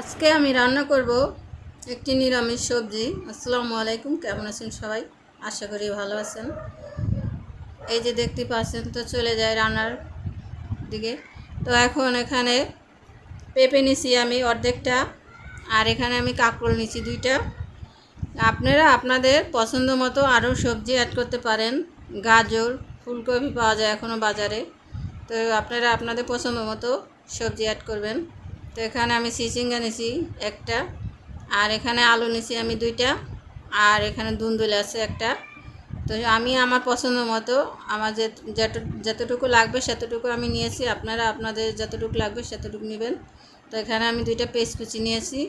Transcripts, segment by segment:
আজকে আমি রান্না করব একটি নিরামিষ সবজি। আসসালামু আলাইকুম, কেমন আছেন সবাই? আশা করি ভালো আছেন। এই যে দেখতে পাচ্ছেন, তো চলে যায় রান্নার দিকে। তো এখন এখানে পেঁপে নিছি আমি অর্ধেকটা, আর এখানে আমি কাঁকরোল নিছি দুইটা। আপনারা আপনাদের পছন্দ মতো আরও সবজি অ্যাড করতে পারেন। গাজর, ফুলকপি পাওয়া যায় এখনও বাজারে। তো আপনারা আপনাদের পছন্দ মতো সবজি অ্যাড করবেন। তো এখানে আমি সিসিঙ্গা নিছি একটা, আর এখানে আলু নিছি আমি দুইটা, আর এখানে দুন্দুল আছে একটা। তো আমি আমার পছন্দ মতো আমার যে যতটুকু লাগবে সেতটুকু আমি নিয়েছি, আপনারা আপনাদের যতটুকু লাগবে সেতটুকু নেবেন। তো এখানে আমি দুইটা পেস্ট কুচি নিয়েছি,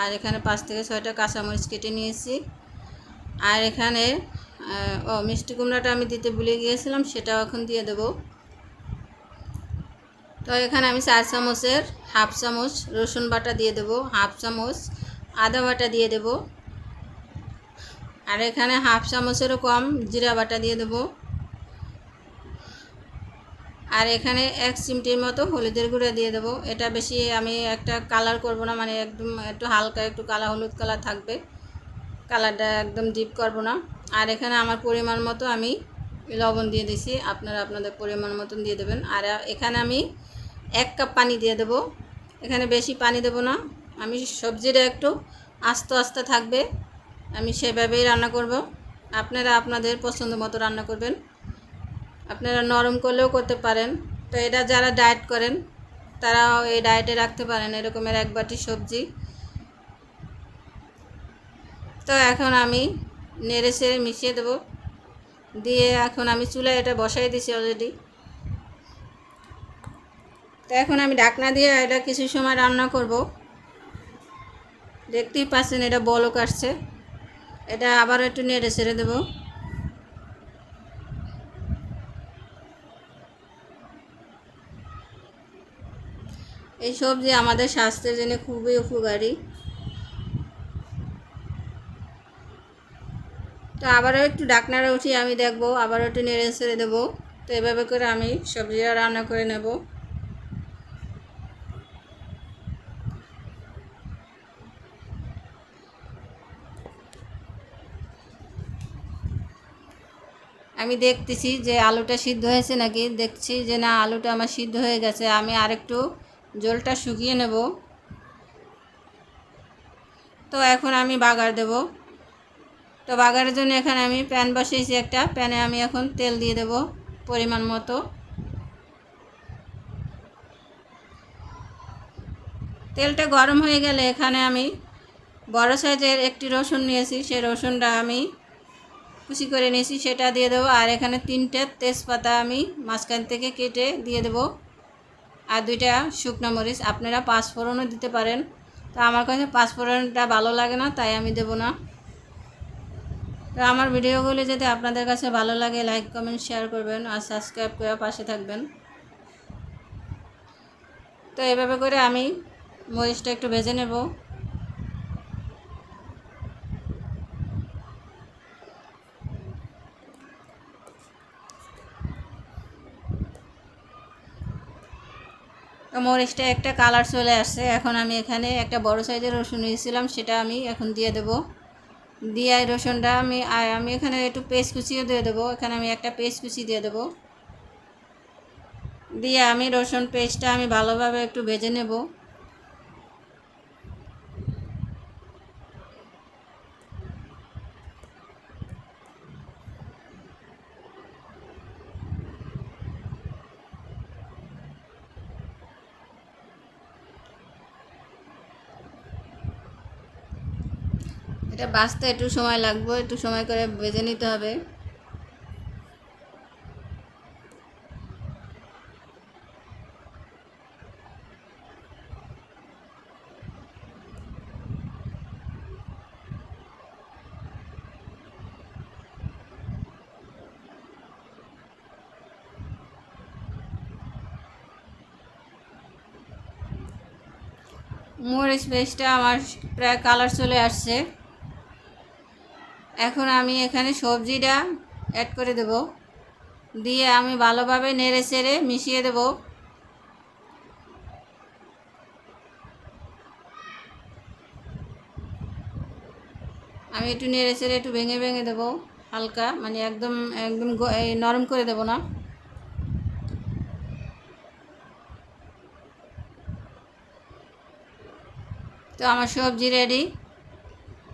আর এখানে পাঁচ থেকে ছয়টা কাঁচামরিচ কেটে নিয়েছি। আর এখানে ও মিষ্টি কুমড়াটা আমি দিতে ভুলে গিয়েছিলাম, সেটাও এখন দিয়ে দেবো। তো এখানে আমি চার চামচের হাফ চামচ রসুন বাটা দিয়ে দেবো, হাফ চামচ আদা বাটা দিয়ে দেবো। আর এখানে হাফ চামচেরও কম জিরা বাটা দিয়ে দেবো। আর এখানে এক চিমটির মতো হলুদের গুঁড়া দিয়ে দেবো। এটা বেশি আমি একটা কালার করব না মানে একদম একটু হালকা, একটু কালা, হলুদ কালার থাকবে। কালারটা একদম ডিপ করব না। আর এখানে আমার পরিমাণ মতো আমি লবণ দিয়ে দিছি। আপনারা আপনাদের পরিমাণ মতন দিয়ে দেবেন। আর এখানে আমি এক কাপ পানি দিয়ে দেবো। এখানে বেশি পানি দেবো না। আমি সবজিটা একটু আস্তে আস্তে থাকবে। আমি সেভাবেই রান্না করব। আপনারা আপনাদের পছন্দ মতো রান্না করবেন। আপনারা নরম করলেও করতে পারেন। তো এটা যারা ডায়েট করেন, তারাও এই ডায়েটে রাখতে পারেন এরকমের এক বাটি সবজি। তো এখন আমি নেড়ে সেড়ে মিশিয়ে দেবো। দিয়ে এখন আমি চুলায় এটা বসাই দিছি অলরেডি তো এখন আমি ডাকনা দিয়ে এটা কিছু সময় রান্না করব। দেখতেই পাচ্ছেন এটা বলক আসছে। এটা আবার একটু নেড়ে ছেড়ে দেবো। এই সবজি আমাদের স্বাস্থ্যের জন্য খুবই উপকারী। তো আবারও একটু ডাকনারে উঠি আমি দেখব, আবারও একটু নেড়ে ছেড়ে দেবো। তো এভাবে করে আমি সবজিটা রান্না করে নেব। আমি দেখতেছি যে আলুটা সিদ্ধ হয়েছে নাকি? দেখছি যে না, আলুটা আমার সিদ্ধ হয়ে গেছে। আমি আরেকটু জলটা শুকিয়ে নেব। তো এখন আমি বাগার দেব। তো বাগারের জন্য এখানে আমি প্যান বসিয়েছি একটা। প্যানে আমি এখন তেল দিয়ে দেব পরিমাণ মতো। তেলটা গরম হয়ে গেলে এখানে আমি বড় সাইজের একটি রসুন নিয়েছি। সেই রসুনটা আমি কুচি করে নিয়েছি, সেটা দিয়ে দেবো। আর এখানে তিনটে তেজপাতা আমি মাঝখান থেকে কেটে দিয়ে দেবো। আর দুইটা শুকনো মরিচ, আপনারা পাঁচফোড়নও দিতে পারেন। তো আমার কাছে পাঁচফোড়নটা ভালো লাগে না, তাই আমি দেবো না। তো আমার ভিডিওগুলি যদি আপনাদের কাছে ভালো লাগে, লাইক, কমেন্ট, শেয়ার করবেন আর সাবস্ক্রাইব করে পাশে থাকবেন। তো এভাবে করে আমি মরিচটা একটু ভেজে নেব। মরিচটা একটা কালার চলে আসছে। এখন আমি এখানে একটা বড় সাইজের রসুন নিয়েছিলাম সেটা আমি এখন দিয়ে দেব। দিয়ে রসুনটা আমি আমি এখানে একটু পেস্ট কুচিও দিয়ে দেবো। এখানে আমি একটা পেস্ট কুচি দিয়ে দেবো। দিয়ে আমি রসুন পেস্টটা আমি ভালোভাবে একটু ভেজে নেব। এটা বাঁচতে একটু সময় লাগবে, একটু সময় করে ভেজে নিতে হবে। মরিচ পেস্টটা আমার প্রায় কালার চলে আসছে। এখন আমি এখানে সবজিটা অ্যাড করে দেব। দিয়ে আমি ভালোভাবে নেড়ে চেড়ে মিশিয়ে দেব। আমি একটু নেড়ে চেড়ে একটু ভেঙে ভেঙে দেবো, হালকা মানে একদম একদম নরম করে দেব না। তো আমার সবজি রেডি